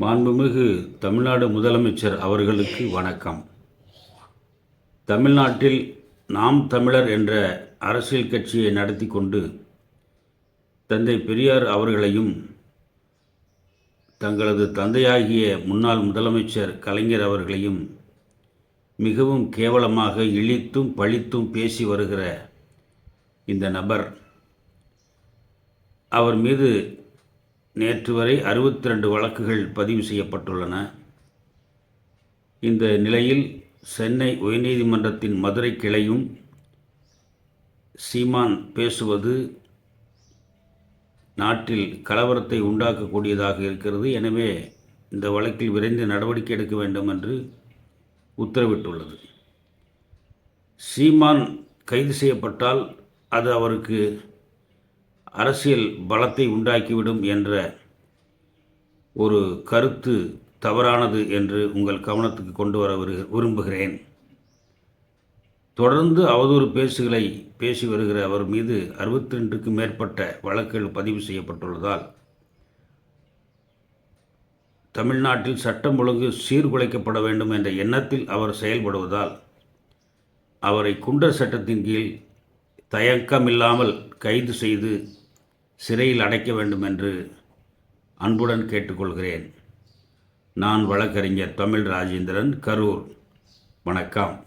மாண்புமிகு தமிழ்நாடு முதலமைச்சர் அவர்களுக்கு வணக்கம். தமிழ்நாட்டில் நாம் தமிழர் என்ற அரசியல் கட்சியை நடத்தி கொண்டு தந்தை பெரியார் அவர்களையும் தங்களது தந்தையாகிய முன்னாள் முதலமைச்சர் கலைஞர் அவர்களையும் மிகவும் கேவலமாக இழித்தும் பழித்தும் பேசி வருகிற இந்த நபர் அவர் மீது நேற்று வரை அறுபத்தி ரெண்டு வழக்குகள் பதிவு செய்யப்பட்டுள்ளன. இந்த நிலையில் சென்னை உயர்நீதிமன்றத்தின் மதுரை கிளையும் சீமான் பேசுவது நாட்டில் கலவரத்தை உண்டாக்கக்கூடியதாக இருக்கிறது. எனவே இந்த வழக்கில் விரைந்து நடவடிக்கை எடுக்க வேண்டும் என்று உத்தரவிட்டுள்ளது. சீமான் கைது செய்யப்பட்டால் அது அவருக்கு அரசியல் பலத்தை உண்டாக்கிவிடும் என்ற ஒரு கருத்து தவறானது என்று உங்கள் கவனத்துக்கு கொண்டு வர விரும்புகிறேன். தொடர்ந்து அவதூறு பேசுகளை பேசி வருகிற அவர் மீது அறுபத்தி ரெண்டுக்கும் மேற்பட்ட வழக்குகள் பதிவு செய்யப்பட்டுள்ளதால் தமிழ்நாட்டில் சட்டம் ஒழுங்கு சீர்குலைக்கப்பட வேண்டும் என்ற எண்ணத்தில் அவர் செயல்படுவதால் அவரை குண்டர் சட்டத்தின் கீழ் தயக்கமில்லாமல் கைது செய்து சிறையில் அடைக்க வேண்டும் என்று அன்புடன் கேட்டுக்கொள்கிறேன். நான் வழக்கறிஞர் தமிழ் ராஜேந்திரன் கரூர். வணக்கம்.